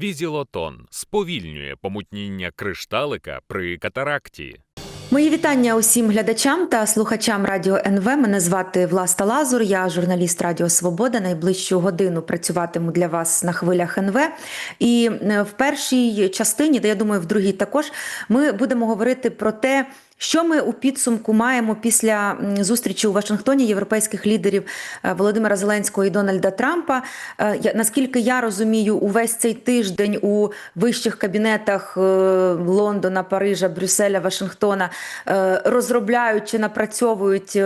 Візілотон сповільнює помутніння кришталика при катаракті. Мої вітання усім глядачам та слухачам Радіо НВ. Мене звати Власта Лазур. Я журналіст Радіо Свобода. Найближчу годину працюватиму для вас на хвилях НВ. І е, в першій частині, де я думаю, в другій також, ми будемо говорити про те. Що ми у підсумку маємо після зустрічі у Вашингтоні європейських лідерів е, Володимира Зеленського і Дональда Трампа? Е, Наскільки я розумію, увесь цей тиждень у вищих кабінетах е, Лондона, Парижа, Брюсселя, Вашингтона розробляють чи напрацьовують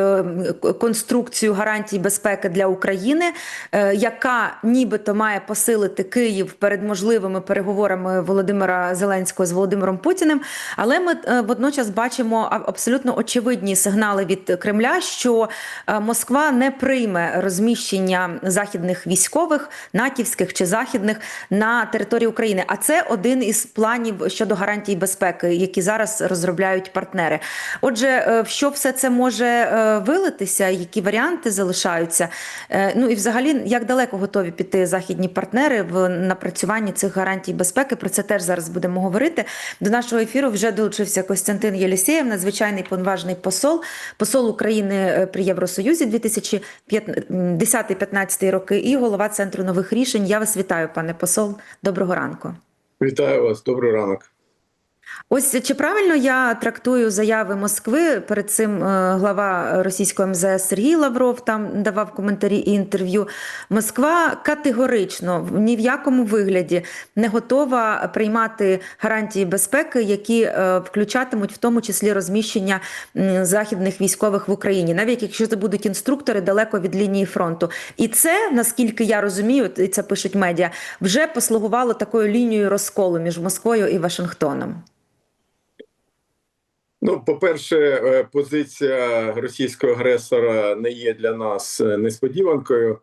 конструкцію гарантій безпеки для України, яка нібито має посилити Київ перед можливими переговорами Володимира Зеленського з Володимиром Путіним. Але ми водночас бачимо абсолютно очевидні сигнали від Кремля, що е, Москва не прийме розміщення західних військових, натівських чи західних на території України. А це один із планів щодо гарантій безпеки, які зараз розробляють партнери. Отже, е, в що все це може е, вилитися, які варіанти залишаються? Ну і взагалі, як далеко готові піти західні партнери в напрацюванні цих гарантій безпеки? Про це теж зараз будемо говорити. До нашого ефіру вже долучився Костянтин Єлісєєв, надзвичайний повноважний посол, посол України е, при Євросоюзі 2010-15 роки і голова центру нових рішень. Я вас вітаю, пане посол. Доброго ранку. Вітаю вас, добрий ранок. Ось чи правильно я трактую заяви Москви? Перед цим е, глава російського МЗС Сергій Лавров там давав коментарі і інтерв'ю. Москва категорично ні в якому вигляді не готова приймати гарантії безпеки, які е, включатимуть в тому числі розміщення західних військових в Україні, навіть якщо це будуть інструктори далеко від лінії фронту. І це, наскільки я розумію, і це пишуть медіа, вже послугувало такою лінією розколу між Москвою і Вашингтоном. Ну, по-перше, е, позиція російського агресора не є для нас е, несподіванкою.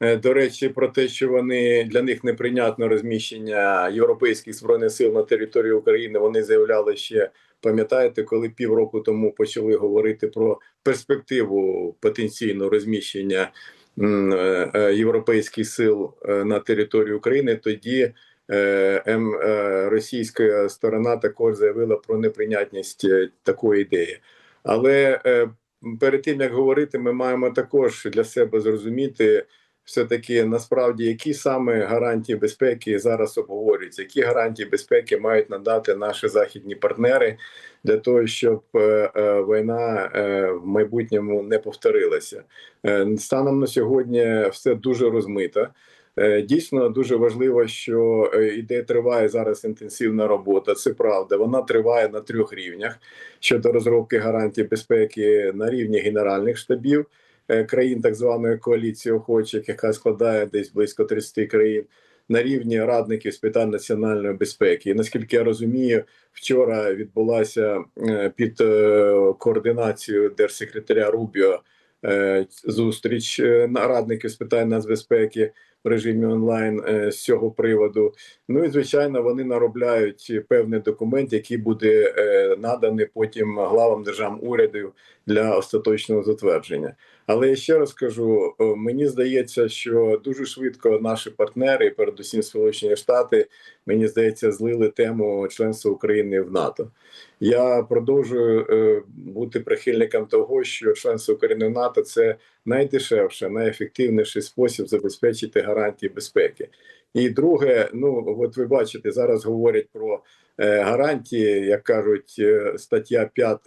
Е, До речі, про те, що вони для них неприйнятно розміщення європейських збройних сил на території України, вони заявляли ще. Пам'ятаєте, коли півроку тому почали говорити про перспективу потенційного розміщення європейських сил на території України, тоді російська сторона також заявила про неприйнятність е, такої ідеї. Але е, перед тим як говорити, ми маємо також для себе зрозуміти. Все таки насправді які саме гарантії безпеки зараз обговорюються, які гарантії безпеки мають надати наші західні партнери для того, щоб е, е, війна е, в майбутньому не повторилася. Е, станом на сьогодні все дуже розмито. Е, Дійсно дуже важливо, що е, іде триває зараз інтенсивна робота. Це правда. Вона триває на трьох рівнях щодо розробки гарантій безпеки на рівні генеральних штабів е, країн так званої коаліції охочих, яка складає десь близько 30 країн. На рівні радників з питань національної безпеки, і наскільки я розумію, вчора відбулася під координацією держсекретаря Рубіо зустріч радників з питань нацбезпеки режимі онлайн е, з цього приводу. Ну і звичайно, вони наробляють певний документ, який буде е, наданий потім главам держав урядів для остаточного затвердження. Але я ще раз кажу: е, мені здається, що дуже швидко наші партнери, передусім Сполучені Штати, мені здається, злили тему членства України в НАТО. Я продовжую е, бути прихильником того, що членство України в НАТО це найдешевший, найефективніший спосіб забезпечити гарантії безпеки. І друге, ну от ви бачите, зараз говорять про е, гарантії, як кажуть, стаття 5,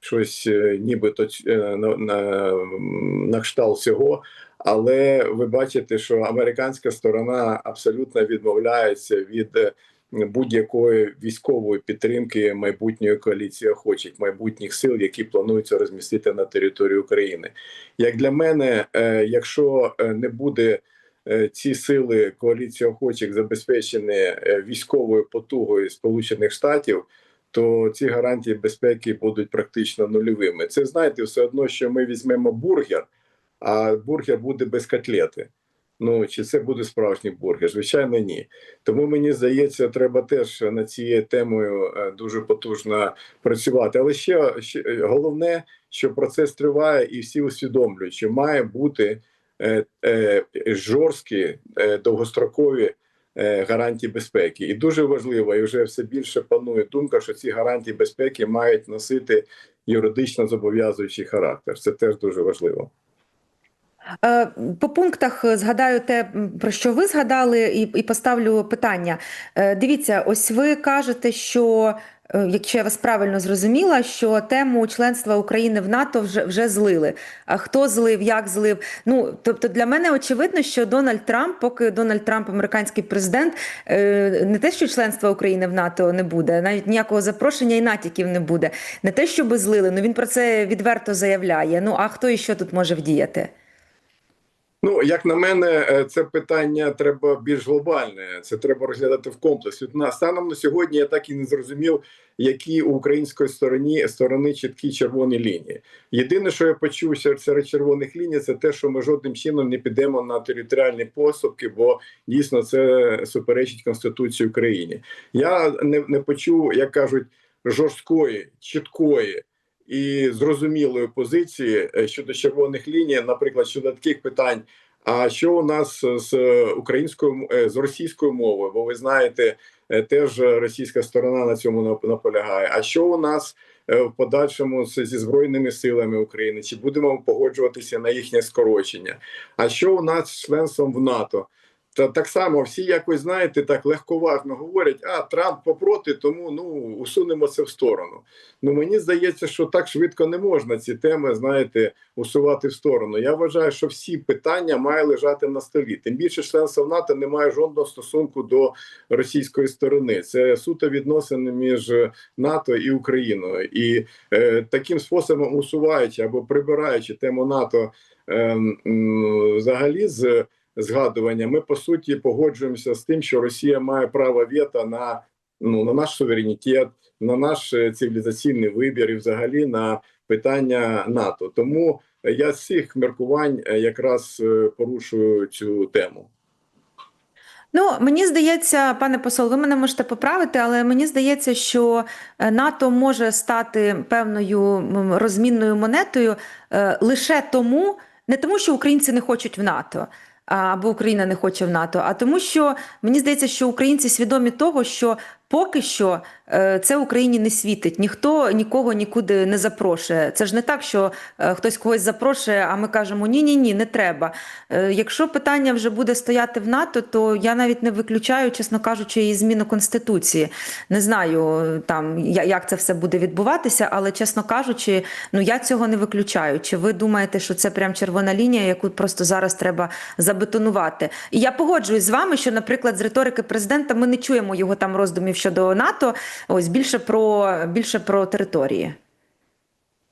щось е, нібито е, на, на, на кшталт цього. Але ви бачите, що американська сторона абсолютно відмовляється від е, будь-якої військової підтримки майбутньої коаліції охочих, майбутніх сил, які плануються розмістити на території України. Як для мене, якщо не буде ці сили коаліції охочих забезпечені військовою потугою Сполучених Штатів. То ці гарантії безпеки будуть практично нульовими. Це знаєте, все одно, що ми візьмемо бургер, а бургер буде без котлети. Ну чи це буде справжній бургер? Звичайно, ні. Тому мені здається, треба теж над цією темою е, дуже потужно працювати. Але ще, ще головне, що процес триває, і всі усвідомлюють, що має бути е, е, жорсткі е, довгострокові гарантій безпеки. І дуже важливо, і вже все більше панує думка, що ці гарантії безпеки мають носити юридично зобов'язуючий характер. Це теж дуже важливо. Е, По пунктах е, згадаю те, про що ви згадали, і, і поставлю питання. Е, Дивіться, ось ви кажете, що. Е, Якщо я вас правильно зрозуміла, що тему членства України в НАТО вже вже злили. А хто злив, як злив? Ну тобто для мене очевидно, що Дональд Трамп, поки Дональд Трамп, американський президент, е, не те, що членства України в НАТО не буде, навіть ніякого запрошення і натяків не буде. Не те, щоби злили, ну він про це відверто заявляє. Ну а хто і що тут може вдіяти? Ну, як на мене, е, це питання треба більш глобальне. Це треба розглядати в комплексі. На станом на сьогодні я так і не зрозумів, які у української стороні сторони чіткі червоні лінії. Єдине, що я почув серед червоних ліній, це те, що ми жодним чином не підемо на територіальні поступки, бо дійсно це суперечить Конституції України. Я не, не почув, як кажуть, жорсткої, чіткої. І зрозумілої позиції е, щодо червоних ліній, наприклад, щодо таких питань. А що у нас з українською е, з російською мовою? Бо ви знаєте, е, теж російська сторона на цьому нап- наполягає. А що у нас в подальшому зі збройними силами України? Чи будемо погоджуватися на їхнє скорочення? А що у нас з членством в НАТО? Та так само всі якось знаєте, так легковажно говорять: а Трамп попроти, тому ну усунемо це в сторону. Ну мені здається, що так швидко не можна ці теми, знаєте, усувати в сторону. Я вважаю, що всі питання мають лежати на столі. Тим більше членство НАТО не має жодного стосунку до російської сторони. Це суто відносини між НАТО і Україною, і е, таким способом усуваючи або прибираючи тему НАТО е, м, взагалі з згадування, ми по суті погоджуємося з тим, що Росія має право вето на ну на наш суверенітет, на наш е, цивілізаційний вибір і взагалі на питання НАТО. Тому я з цих міркувань е, якраз е, порушую цю тему. Ну, мені здається, пане посол, ви мене можете поправити, але мені здається, що НАТО може стати певною розмінною монетою лише тому, не тому, що українці не хочуть в НАТО. Або Україна не хоче в НАТО, а тому, що мені здається, що українці свідомі того, що поки що е, це Україні не світить. Ніхто нікого нікуди не запрошує. Це ж не так, що е, хтось когось запрошує, а ми кажемо ні, ні, ні, не треба. Е, Якщо питання вже буде стояти в НАТО, то я навіть не виключаю, чесно кажучи, і зміну конституції. Не знаю там як це все буде відбуватися, але чесно кажучи, ну я цього не виключаю. Чи ви думаєте, що це прям червона лінія, яку просто зараз треба забетонувати? І я погоджуюсь з вами, що, наприклад, з риторики президента ми не чуємо його там роздумів щодо НАТО. Ось більше про більше про території.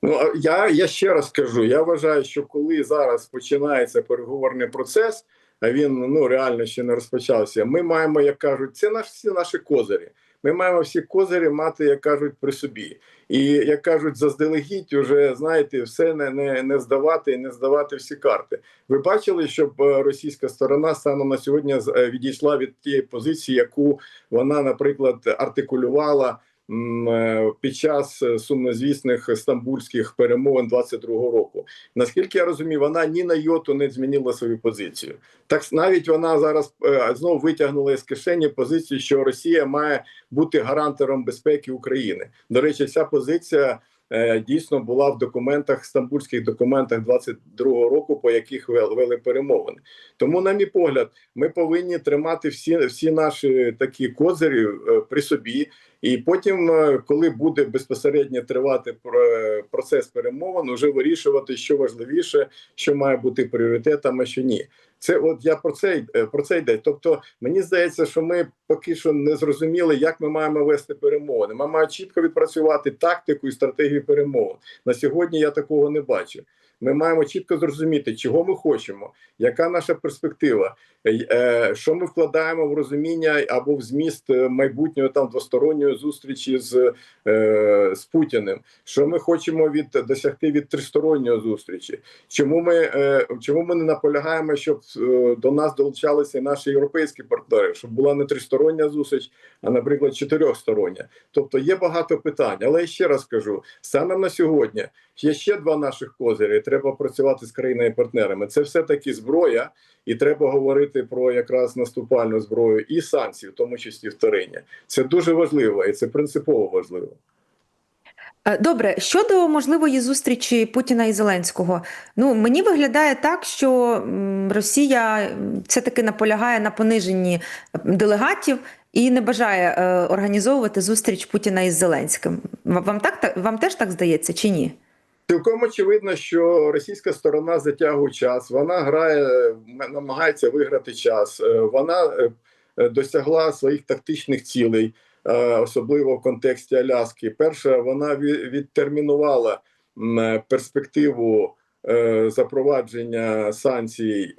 Ну я, я ще раз кажу: я вважаю, що коли зараз починається переговорний процес, а він ну реально ще не розпочався. Ми маємо, як кажуть, це наш всі наші козирі. Ми маємо всі козирі мати, як кажуть, при собі. І як кажуть, заздалегідь уже знаєте, все не, не, не здавати, не здавати всі карти. Ви бачили, щоб е, російська сторона станом на сьогодні е, відійшла від тієї позиції, яку вона, наприклад, артикулювала під час е, сумнозвісних стамбульських перемовин 22-го року. Наскільки я розумію, вона ні на йоту не змінила свою позицію. Так навіть вона зараз е, знову витягнула із кишені позицію, що Росія має бути гарантером безпеки України. До речі, ця позиція. Е, Дійсно була в документах, стамбульських документах 22-го року, по яких вел- вели перемовини. Тому, на мій погляд, ми повинні тримати всі, всі наші такі козирі е, при собі, і потім, е, коли буде безпосередньо тривати про- процес перемовин, вже вирішувати, що важливіше, що має бути пріоритетом, а що ні. Це от я про це е, про це йде. Тобто, мені здається, що ми поки що не зрозуміли, як ми маємо вести перемовини. Ми маємо чітко відпрацювати тактику і стратегію перемовин. На сьогодні я такого не бачу. Ми маємо чітко зрозуміти, чого ми хочемо, яка наша перспектива, що ми вкладаємо в розуміння або в зміст е, майбутньої там двосторонньої зустрічі з, е, з Путіним, що ми хочемо від досягти від тристоронньої зустрічі. Чому ми е, чому ми не наполягаємо, щоб е, до нас долучалися і наші європейські партнери, щоб була не тристороння зустріч, а наприклад, чотирьохстороння. Тобто є багато питань, але я ще раз кажу: станом на сьогодні є ще два наших козирі. треба працювати з країнами-партнерами. Це все таки зброя, і треба говорити про якраз наступальну зброю і санкції, в тому числі вториння. Це дуже важливо і це принципово важливо. Е, Добре, щодо можливої зустрічі Путіна і Зеленського, ну мені виглядає так, що Росія все-таки наполягає на пониженні делегатів і не бажає е, організовувати зустріч Путіна із Зеленським. Вам так вам теж так здається, чи ні? Цілком очевидно, що російська сторона затягує час. Вона грає, намагається виграти час. Е, Вона е, досягла своїх тактичних цілей, е, особливо в контексті Аляски. Перше, вона відтермінувала перспективу запровадження санкцій.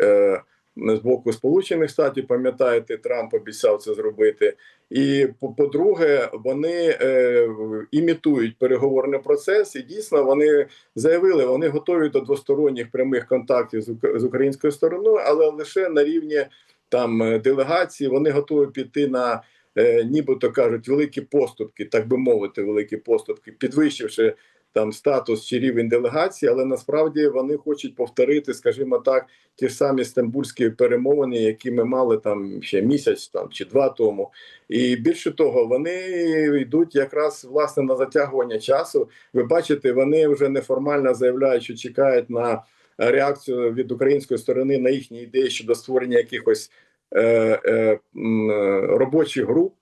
З боку Сполучених Штатів, пам'ятаєте, Трамп обіцяв це зробити. І по- по-друге, вони е, імітують переговорний процес, і дійсно вони заявили, вони готові до двосторонніх прямих контактів з, українською стороною, але лише на рівні там е, делегації. Вони готові піти на е, нібито кажуть великі поступки, так би мовити, великі поступки, підвищивши там статус чи рівень делегації, але насправді вони хочуть повторити, скажімо так, ті ж самі стамбульські перемовини, які ми мали там ще місяць там чи два тому. І більше того, вони йдуть якраз власне на затягування часу. Ви бачите, вони вже неформально заявляють, що чекають на реакцію від української сторони на їхні ідеї щодо створення якихось е, е, е, робочих груп.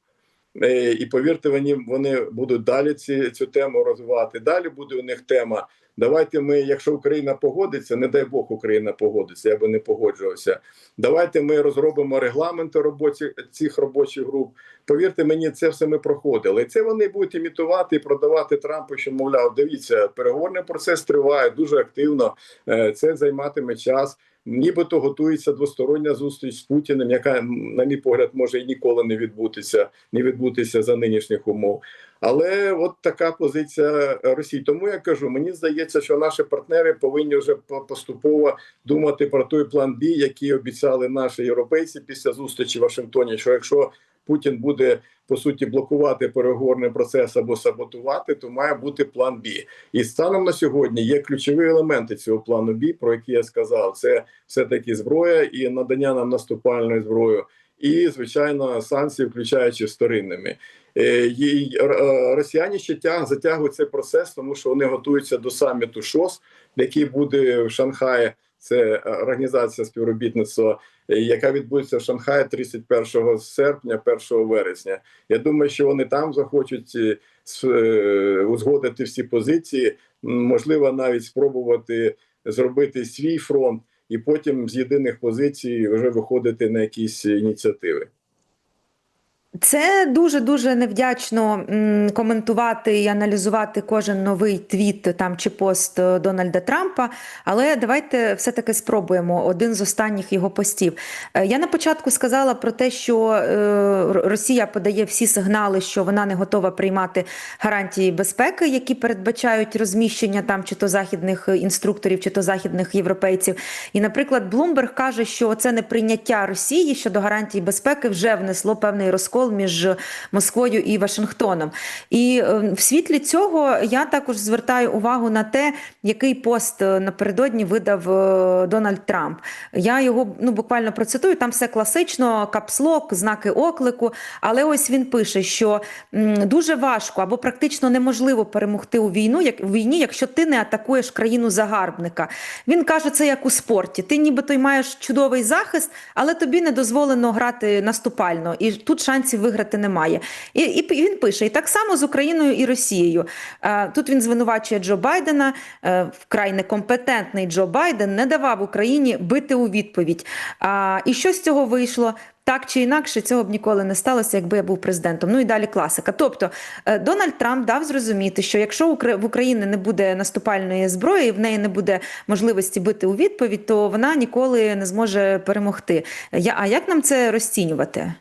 Е, І повірте мені, вони будуть далі ці, цю тему розвивати. Далі буде у них тема. Давайте ми, якщо Україна погодиться, не дай Бог Україна погодиться, я би не погоджувався. Давайте ми розробимо регламенти роботі цих робочих груп. Повірте мені, це все ми проходили. Це вони будуть імітувати і продавати Трампу, що мовляв, дивіться, переговорний процес триває дуже активно. Е, Це займатиме час. Нібито готується двостороння зустріч з Путіним, яка, на мій погляд, може і ніколи не відбутися, не відбутися за нинішніх умов. Але от така позиція Росії. Тому я кажу, мені здається, що наші партнери повинні вже поступово думати про той план Б, який обіцяли наші європейці після зустрічі в Вашингтоні. Що якщо Путін буде по суті блокувати переговорний процес або саботувати, то має бути план Б. І станом на сьогодні є ключові елементи цього плану Б, про які я сказав. Це все таки зброя і надання нам наступальної зброї. І звичайно санкції, включаючи вторинними. Е, і, е, Росіяни ще тяг затягують цей процес, тому що вони готуються до саміту ШОС, який буде в Шанхаї. Це організація співробітництва, е, яка відбудеться в Шанхаї 31 серпня, 1 вересня. Я думаю, що вони там захочуть е, е, узгодити всі позиції, можливо, навіть спробувати зробити свій фронт, і потім з єдиних позицій вже виходити на якісь ініціативи. Це дуже дуже невдячно коментувати і аналізувати кожен новий твіт там чи пост е, Дональда Трампа. Але давайте все-таки спробуємо один з останніх його постів. Е, Я на початку сказала про те, що е, Росія подає всі сигнали, що вона не готова приймати гарантії безпеки, які передбачають розміщення там чи то західних інструкторів, чи то західних європейців. І, наприклад, Блумберг каже, що це неприйняття Росії щодо гарантій безпеки вже внесло певний розкол між Москвою і Вашингтоном. І е, в світлі цього я також звертаю увагу на те, який пост е, напередодні видав е, Дональд Трамп. Я його ну буквально процитую. Там все класично, капслок, знаки оклику. Але ось він пише, що дуже важко або практично неможливо перемогти у війну, як у війні, якщо ти не атакуєш країну загарбника. Він каже, це як у спорті. Ти нібито й маєш чудовий захист, але тобі не дозволено грати наступально, і тут шансів виграти немає. І, і він пише: і так само з Україною і Росією. Е, Тут він звинувачує Джо Байдена. е, Вкрай некомпетентний Джо Байден не давав Україні бити у відповідь. І що з цього вийшло? Так чи інакше, цього б ніколи не сталося, якби я був президентом. Ну і далі класика. Тобто е, Дональд Трамп дав зрозуміти, що якщо в Україні не буде наступальної зброї, в неї не буде можливості бити у відповідь, то вона ніколи не зможе перемогти. А як нам це розцінювати?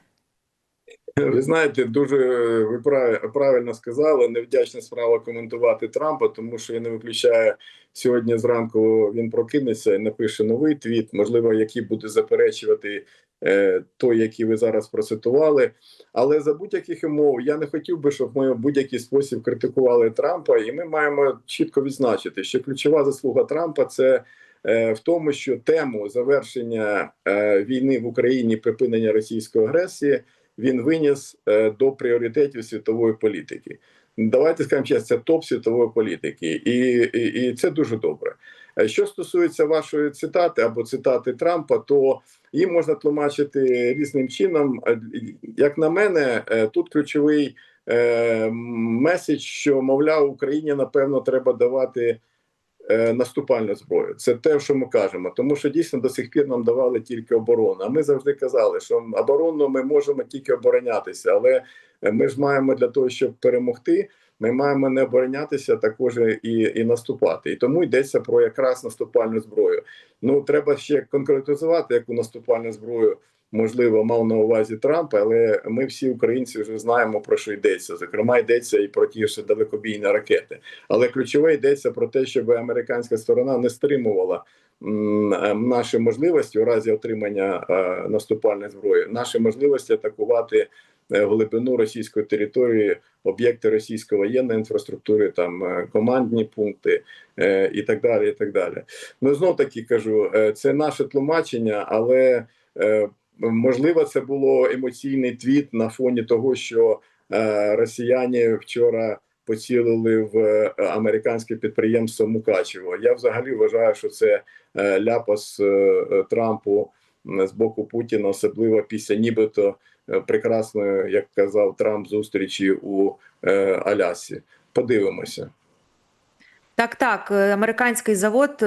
Ви знаєте, дуже ви прав- правильно сказали. Невдячна справа коментувати Трампа, тому що я не виключаю сьогодні зранку. Він прокинеться і напише новий твіт, можливо, який буде заперечувати е, той, який ви зараз процитували. Але за будь-яких умов я не хотів би, щоб ми в будь-який спосіб критикували Трампа, і ми маємо чітко відзначити, що ключова заслуга Трампа це е, в тому, що тему завершення е, війни в Україні, припинення російської агресії, він виніс е, до пріоритетів світової політики. Давайте скажемо чесно, це топ світової політики, і, і, і це дуже добре. Е, Що стосується вашої цитати або цитати Трампа, то її можна тлумачити різним чином. Е, Як на мене, тут ключовий меседж, що мовляв, Україні напевно треба давати наступальну зброю. Це те, що ми кажемо, тому що дійсно до сих пір нам давали тільки оборону. А ми завжди казали, що оборонно ми можемо тільки оборонятися, але е, ми ж маємо для того, щоб перемогти. Ми маємо не оборонятися також і, і наступати, і тому йдеться про якраз наступальну зброю. Ну треба ще конкретизувати, яку наступальну зброю можливо мав на увазі Трамп, але ми всі українці вже знаємо про що йдеться. Зокрема, йдеться і про ті ж далекобійні ракети. Але ключове йдеться про те, щоб американська сторона не стримувала е, наші можливості у разі отримання е, наступальної зброї, наші можливості атакувати е, глибину російської території, об'єкти російської воєнної інфраструктури, там е, командні пункти е, і так далі. І так далі. Ну знов таки кажу, е, це наше тлумачення, але е, можливо, це було емоційний твіт на фоні того, що е, росіяни вчора. Поцілили в е, американське підприємство Мукачево. Я взагалі вважаю, що це е, ляпас е, е, Трампу з боку Путіна, особливо після нібито прекрасної, як казав Трамп, зустрічі у Алясі. Подивимося. Так, так, е, американський завод е,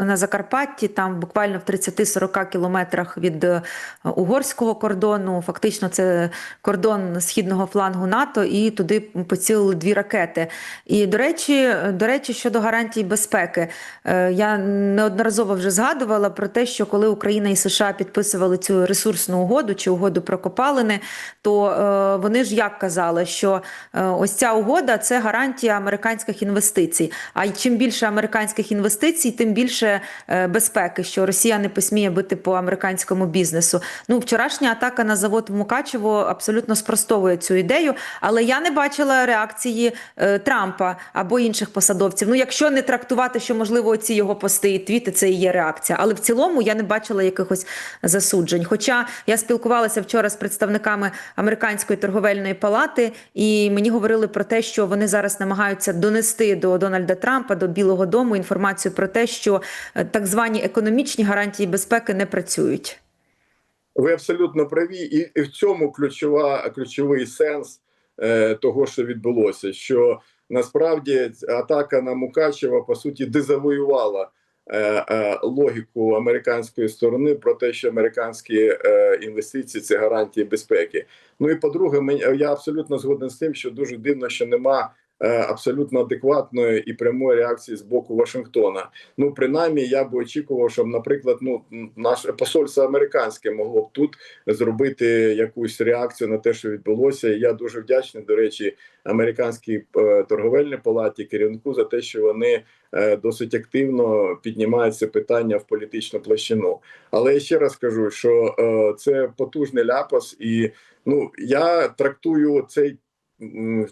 на Закарпатті, там буквально в 30-40 кілометрах від е, угорського кордону. Фактично, це кордон східного флангу НАТО, і туди поцілили дві ракети. І до речі, до речі, щодо гарантій безпеки, я неодноразово вже згадувала про те, що коли Україна і США підписували цю ресурсну угоду чи угоду про копалини, то вони ж як казали, що ось ця угода це гарантія американських інвестицій. А й чим більше американських інвестицій, тим більше е, безпеки, що Росія не посміє бити по американському бізнесу. Ну, вчорашня атака на завод в Мукачево абсолютно спростовує цю ідею, але я не бачила реакції е, Трампа або інших посадовців. Ну, якщо не трактувати, що можливо ці його пости і твіти, це і є реакція. Але в цілому я не бачила якихось засуджень. Хоча я спілкувалася вчора з представниками американської торговельної палати, і мені говорили про те, що вони зараз намагаються донести до Дональда Трампа, до Білого Дому інформацію про те, що е, так звані економічні гарантії безпеки не працюють. Ви абсолютно праві, і, і в цьому ключова ключовий сенс е, того, що відбулося. Що насправді атака на Мукачева по суті дезавоювала е, е, логіку американської сторони про те, що американські е, інвестиції це гарантії безпеки. Ну і по-друге, я абсолютно згоден з тим, що дуже дивно, що нема. Е, Абсолютно адекватної і прямої реакції з боку Вашингтона. Ну, принаймні, я би очікував, щоб, наприклад, ну наше посольство американське могло б тут зробити якусь реакцію на те, що відбулося. І я дуже вдячний, до речі, американській е, торговельній палаті керівнику за те, що вони е, досить активно піднімають це питання в політичну площину. Але я ще раз кажу, що це потужний ляпас, і ну я трактую цей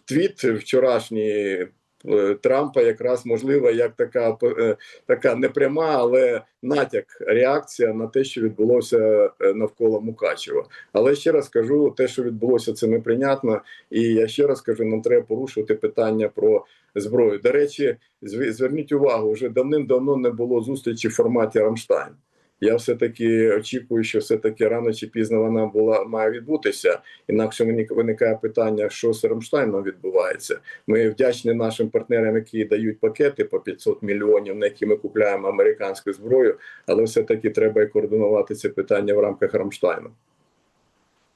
твіт вчорашній. е, Трампа якраз можливо як така е, така непряма, але натяк реакція на те, що відбулося е, навколо Мукачева. Але ще раз кажу, те, що відбулося, це неприйнятно. І я ще раз кажу, нам треба порушувати питання про зброю. До речі, зверніть увагу, вже давним-давно не було зустрічі в форматі Рамштайн. Я все таки очікую, що все таки рано чи пізно вона була має відбутися. Інакше мені виникає питання, що з Рамштайном відбувається. Ми вдячні нашим партнерам, які дають пакети по 500 мільйонів, на які ми купляємо американську зброю, але все таки треба і координувати це питання в рамках Рамштайну.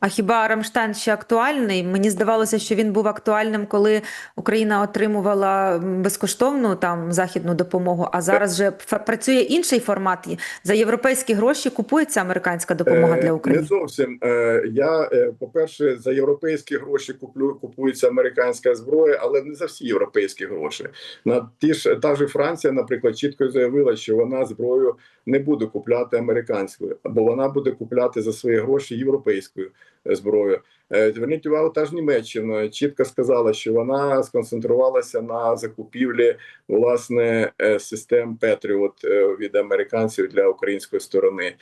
А хіба Рамштайн ще актуальний? Мені здавалося, що він був актуальним, коли Україна отримувала безкоштовну там західну допомогу. А зараз же ф- працює інший формат. За європейські гроші купується американська допомога Е, для України. Не зовсім. Е, Я, е, по-перше, за європейські гроші куплю, купується американська зброя, але не за всі європейські гроші. На ті ж та ж Франція, наприклад, чітко заявила, що вона зброю не буде купляти американською, або вона буде купляти за свої гроші європейською е, зброєю. Е, Зверніть увагу, та ж Німеччина чітко сказала, що вона сконцентрувалася на закупівлі власне е, систем Петріот від американців для української сторони.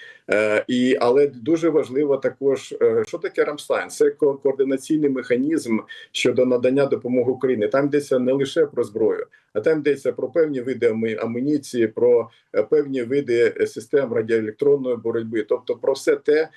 І але дуже важливо також, що таке Рамштайн? Це координаційний механізм щодо надання допомоги Україні. Там йдеться не лише про зброю, а там йдеться про певні види амуніції, про певні види систем радіоелектронної боротьби, тобто про все те,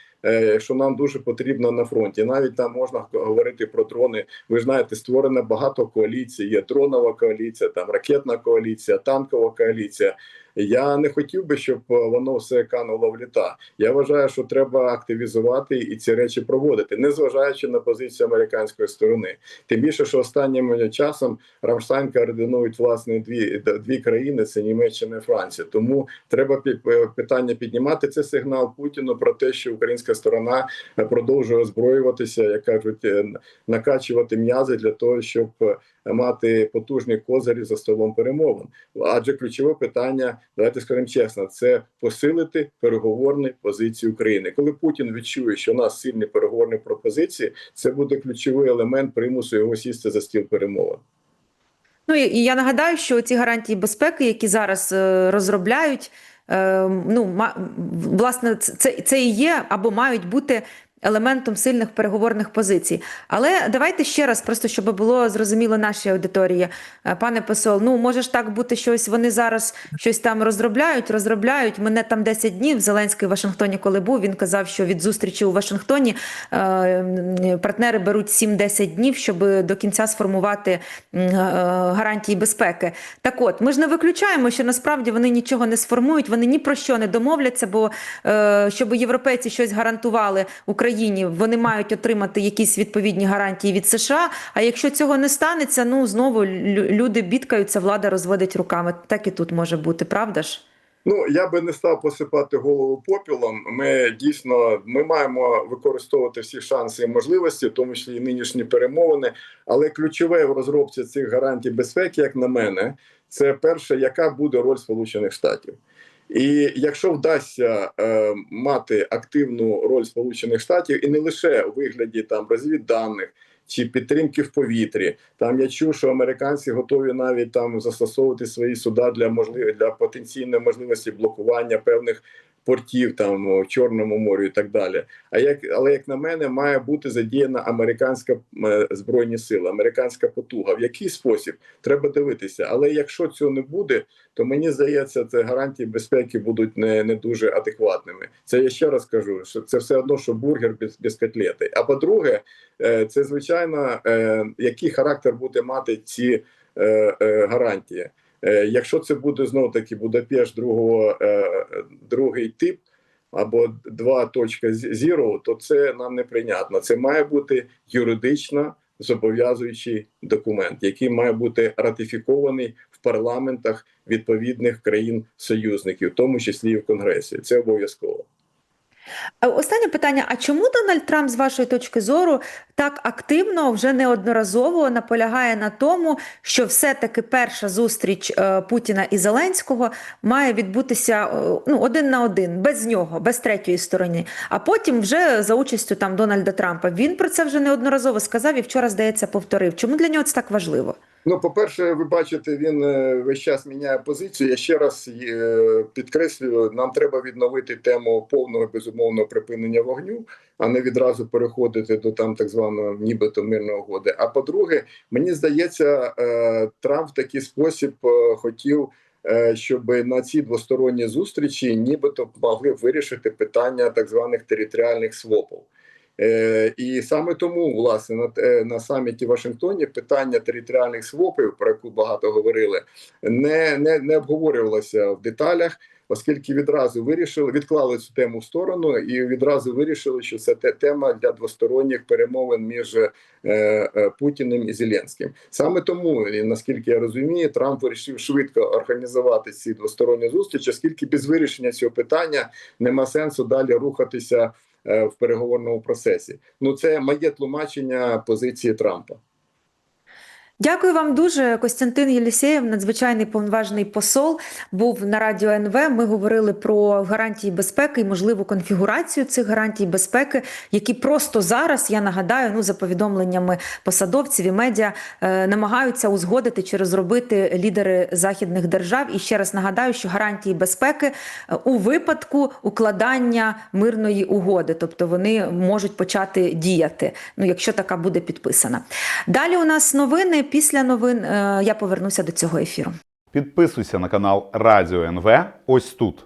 що нам дуже потрібно на фронті. Навіть там можна говорити про дрони. Ви знаєте, створено багато коаліцій. Є дронова коаліція, там ракетна коаліція, танкова коаліція. Я не хотів би, щоб е, воно все кануло в літа. Я вважаю, що треба активізувати і ці речі проводити, незважаючи на позицію американської сторони. Тим більше, що останнім часом Рамштайн координують власне дві дві країни: це Німеччина і Франція. Тому треба пі- питання піднімати. Це сигнал Путіну про те, що українська сторона е, продовжує озброюватися, як кажуть, е, накачувати м'язи для того, щоб е, мати потужні козирі за столом перемовин. Адже ключове питання, давайте скажемо чесно, це посилити переговорні позиції України. Коли Путін відчує, що у нас сильні переговорні пропозиції, це буде ключовий елемент примусу його сісти за стіл перемовин. Ну і я нагадаю, що ці гарантії безпеки, які зараз е, розробляють, е, ну власне, це, це і є або мають бути. Елементом сильних переговорних позицій, але давайте ще раз, просто щоб було зрозуміло нашій аудиторії, Е, пане посол. Ну може ж так бути, що ось вони зараз щось там розробляють, розробляють. Мене там 10 днів. Зеленський в Вашингтоні, коли був, він казав, що від зустрічі у Вашингтоні е, партнери беруть 7-10 днів, щоб до кінця сформувати е, гарантії безпеки. Так от, ми ж не виключаємо, що насправді вони нічого не сформують, вони ні про що не домовляться, бо щоб європейці щось гарантували Україні, вони мають отримати якісь відповідні гарантії від США. А якщо цього не станеться, ну знову люди бідкаються, влада розводить руками. Так і тут може бути, правда ж? Ну я би не став посипати голову попілом. Ми дійсно ми маємо використовувати всі шанси і можливості, в тому числі і нинішні перемовини. Але ключове в розробці цих гарантій безпеки, як на мене, це перше, яка буде роль Сполучених Штатів. І якщо вдасться е, мати активну роль Сполучених Штатів, і не лише у вигляді там розвідданих чи підтримки в повітрі, там я чув, що американці готові навіть там застосовувати свої суда для можливо для потенційної можливості блокування певних портів там в Чорному морі і так далі. А як але як на мене, має бути задіяна американська е, збройні сили, американська потуга. В який спосіб треба дивитися? Але якщо цього не буде, то мені здається, це гарантії безпеки будуть не, не дуже адекватними. Це я ще раз кажу, що це все одно, що бургер без, без котлети. А по-друге, е, це звичайно, е, який характер буде мати ці гарантії. Е, Якщо це буде знов таки Будапешт другого е, другий тип або 2.0, то це нам неприйнятно. Це має бути юридично зобов'язуючий документ, який має бути ратифікований в парламентах відповідних країн-союзників, в тому числі і в Конгресі. Це обов'язково. А Останнє питання: а чому Дональд Трамп, з вашої точки зору, так активно вже неодноразово наполягає на тому, що все-таки перша зустріч е, Путіна і Зеленського має відбутися е, ну, один на один, без нього, без третьої сторони, а потім вже за участю там Дональда Трампа. Він про це вже неодноразово сказав і вчора, здається, повторив. Чому для нього це так важливо? Ну, по-перше, ви бачите, він е, весь час міняє позицію. Я ще раз е, підкреслюю, нам треба відновити тему повного безумовного припинення вогню, а не відразу переходити до там так званого нібито мирної угоди. А по-друге, мені здається, е, Трамп в такий спосіб хотів. Щоб на ці двосторонні зустрічі нібито могли вирішити питання так званих територіальних свопів. Е, і саме тому, власне, на, на саміті в Вашингтоні питання територіальних свопів, про яку багато говорили, не, не, не обговорювалося в деталях, оскільки відразу вирішили, відклали цю тему в сторону і відразу вирішили, що це те тема для двосторонніх перемовин між е, е, Путіним і Зеленським. Саме тому, і наскільки я розумію, Трамп вирішив швидко організувати ці двосторонні зустрічі, оскільки без вирішення цього питання нема сенсу далі рухатися е, в переговорному процесі. Ну це моє тлумачення позиції Трампа. Дякую вам дуже. Костянтин Єлісєєв, надзвичайний повноважний посол, був на радіо НВ. Ми говорили про гарантії безпеки і можливу конфігурацію цих гарантій безпеки, які просто зараз, я нагадаю, ну за повідомленнями посадовців і медіа е, намагаються узгодити чи розробити лідери західних держав. І ще раз нагадаю, що гарантії безпеки е, у випадку укладання мирної угоди, тобто вони можуть почати діяти. Ну, якщо така буде підписана. Далі у нас новини. Після новин е, я повернуся до цього ефіру. Підписуйся на канал Радіо НВ ось тут.